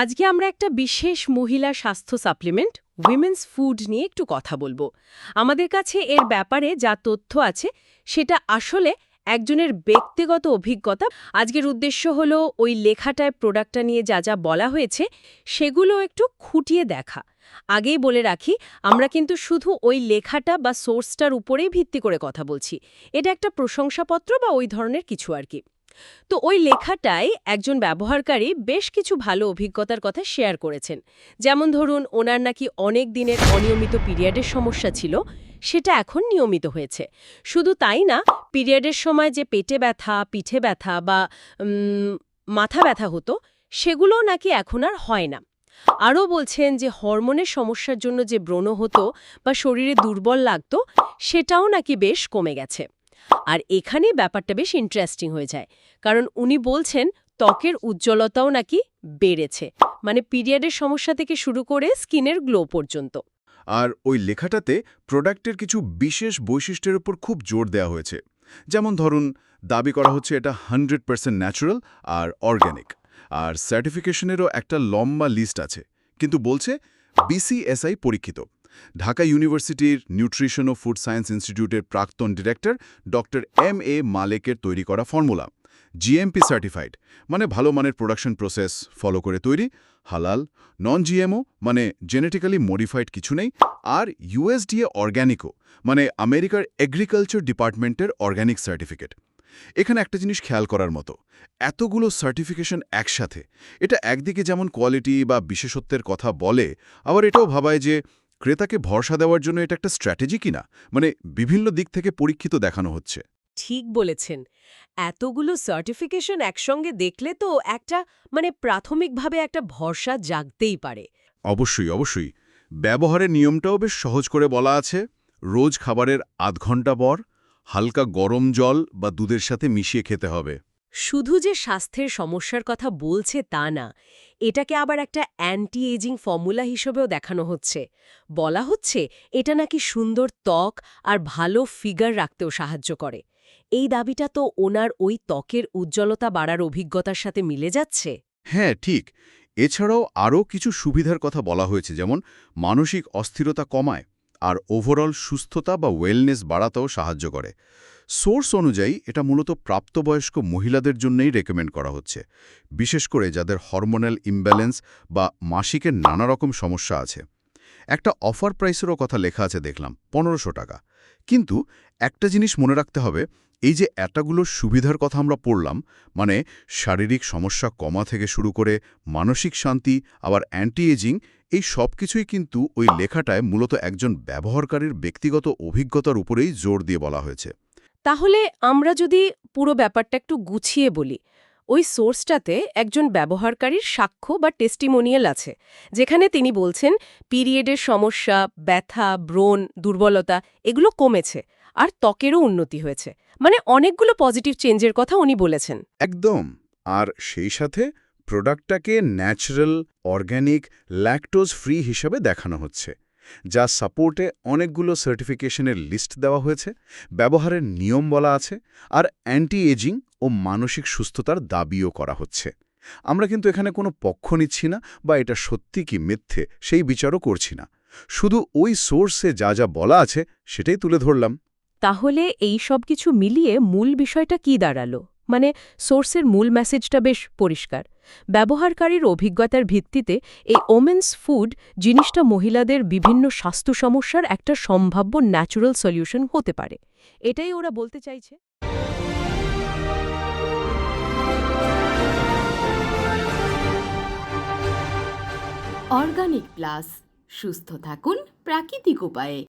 আজকে আমরা একটা বিশেষ মহিলা স্বাস্থ্য সাপ্লিমেন্ট উইমেন্স ফুড নিয়ে একটু কথা বলব। আমাদের কাছে এর ব্যাপারে যা তথ্য আছে, সেটা আসলে একজনের ব্যক্তিগত অভিজ্ঞতা। আজকের উদ্দেশ্য হলো ওই লেখাটায় প্রোডাক্টটা নিয়ে যা যা বলা হয়েছে, সেগুলো একটু খুঁটিয়ে দেখা। আগেই বলে রাখি, আমরা কিন্তু শুধু ওই লেখাটা বা সোর্সটার উপরেই ভিত্তি করে কথা বলছি। এটা একটা প্রশংসাপত্র বা ওই ধরনের কিছু আর কি। তো ওই লেখাটায় একজন ব্যবহারকারী বেশ কিছু ভালো অভিজ্ঞতার কথা শেয়ার করেছেন। যেমন ধরুন, ওনার নাকি অনেক দিনের অনিয়মিত পিরিয়ডের সমস্যা ছিল, সেটা এখন নিয়মিত হয়েছে। শুধু তাই না, পিরিয়ডের সময় যে পেটে ব্যথা, পিঠে ব্যথা বা মাথা ব্যথা হতো, সেগুলোও নাকি এখন আর হয় না। আরও বলছেন যে হরমোনের সমস্যার জন্য যে ব্রণ হতো বা শরীরে দুর্বল লাগতো, সেটাও নাকি বেশ কমে গেছে। আর এখানে ব্যাপারটা বেশ ইন্টারেস্টিং হয়ে যায়। কারণ উনি বলছেন, ত্বকের উজ্জ্বলতাও নাকি বেড়েছে। মানে পিরিয়ডের সমস্যা থেকে শুরু করে স্কিনের গ্লো পর্যন্ত। আর ওই লেখাটাতে প্রোডাক্টের কিছু বিশেষ বৈশিষ্ট্যের উপর খুব জোর দেওয়া হয়েছে। যেমন ধরুন, দাবি করা হচ্ছে এটা হান্ড্রেড পার্সেন্ট ন্যাচুরাল আর অর্গ্যানিক আর সার্টিফিকেশনেরও একটা লম্বা লিস্ট আছে। কিন্তু বলছে বিসিএসআই পরীক্ষিত। ঢাকা ইউনিভার্সিটির নিউট্রিশন ও ফুড সায়েন্স ইনস্টিটিউটের প্রাক্তন ডিরেক্টর ডক্টর এম এ মালেকের তৈরি করা ফর্মুলা জিএমপি সার্টিফাইড মানে ভালো মানের প্রোডাকশন প্রসেস ফলো করে তৈরি, হালাল নন জিএমও মানে জেনেটিক্যালি মডিফাইড কিছু নেই, আর ইউএসডিএ অর্গ্যানিকও মানে আমেরিকার এগ্রিকালচার ডিপার্টমেন্টের অর্গ্যানিক সার্টিফিকেট এখানে একটা জিনিস খেয়াল করার মতো, এতগুলো সার্টিফিকেশন একসাথে, এটা একদিকে যেমন কোয়ালিটি বা বিশেষত্বের কথা বলে, আবার এটাও ভাবায় যে ক্রেতাকে ভরসা দেওয়ার জন্য এটা একটা স্ট্র্যাটেজি কিনা? মানে বিভিন্ন দিক থেকে পরীক্ষিত দেখানো হচ্ছে। ঠিক বলেছেন। এতগুলো সার্টিফিকেশন একসঙ্গে দেখলে তো একটা মানে প্রাথমিকভাবে একটা ভরসা জাগতেই পারে। অবশ্যই অবশ্যই। ব্যবহারের নিয়মটাও বেশ সহজ করে বলা আছে। রোজ খাবারের আধ ঘণ্টা পর হালকা গরম জল বা দুধের সাথে মিশিয়ে খেতে হবে। শুধু যে স্বাস্থ্যের সমস্যার কথা বলছে তা না, এটাকে আবার একটা অ্যান্টি এজিং ফর্মুলা হিসেবেও দেখানো হচ্ছে। বলা হচ্ছে এটা নাকি সুন্দর ত্বক আর ভালো ফিগার রাখতেও সাহায্য করে। এই দাবিটা তো ওনার ওই ত্বকের উজ্জ্বলতা বাড়ার অভিজ্ঞতার সাথে মিলে যাচ্ছে? হ্যাঁ ঠিক। এছাড়াও আরও কিছু সুবিধার কথা বলা হয়েছে, যেমন মানসিক অস্থিরতা কমায় আর ওভারঅল সুস্থতা বা ওয়েলনেস বাড়াতেও সাহায্য করে। সোর্স অনুযায়ী এটা মূলত প্রাপ্তবয়স্ক মহিলাদের জন্যই রেকমেন্ড করা হচ্ছে, বিশেষ করে যাদের হরমোনাল ইমব্যালেন্স বা মাসিকের নানা রকম সমস্যা আছে। একটা অফার প্রাইসেরও কথা লেখা আছে দেখলাম, পনেরোশো টাকা। কিন্তু একটা জিনিস মনে রাখতে হবে, এই যে এতগুলো সুবিধার কথা আমরা পড়লাম মানে শারীরিক সমস্যা কমা থেকে শুরু করে মানসিক শান্তি, আবার অ্যান্টি এজিং এই সব কিছুই কিন্তু ওই লেখাটায় মূলত একজন ব্যবহারকারীর ব্যক্তিগত অভিজ্ঞতার উপরেই জোর দিয়ে বলা হয়েছে। তাহলে আমরা যদি পুরো ব্যাপারটা একটু গুছিয়ে বলি, ওই সোর্সটাতে একজন ব্যবহারকারীর সাক্ষ্য বা টেস্টিমোনিয়াল আছে, যেখানে তিনি বলছেন, পিরিয়ডের সমস্যা, ব্যথা, ব্রণ, দুর্বলতা, এগুলো কমেছে আর ত্বকেরও উন্নতি হয়েছে। মানে অনেকগুলো পজিটিভ চেঞ্জের কথা উনি বলেছেন। একদম। আর সেই সাথে প্রোডাক্টটাকে ন্যাচারাল অর্গ্যানিক ল্যাকটোজ ফ্রি হিসাবে দেখানো হচ্ছে। যা সাপোর্টে অনেকগুলো সার্টিফিকেশনের লিস্ট দেওয়া হয়েছে, ব্যবহারের নিয়ম বলা আছে, আর অ্যান্টি এজিং ও মানসিক সুস্থতার দাবিও করা হচ্ছে। আমরা কিন্তু এখানে কোনো পক্ষ নিচ্ছি না বা এটা সত্যি কি মিথ্যে সেই বিচারও করছি না। শুধু ওই সোর্সে যা যা বলা আছে সেটাই তুলে ধরলাম। তাহলে এই সব কিছু মিলিয়ে মূল বিষয়টা কি দাঁড়াল? মানে সোর্সের মূল মেসেজটা বেশ পরিষ্কার। ব্যবহারকারীর অভিজ্ঞতার ভিত্তিতে এই ওমেন্স ফুড জিনিসটা মহিলাদের বিভিন্ন স্বাস্থ্য সমস্যার একটা সম্ভাব্য ন্যাচুরাল সলিউশন হতে পারে। এটাই ওরা বলতে চাইছে। Organic plus. সুস্থ থাকুন প্রাকৃতিক উপায়ে।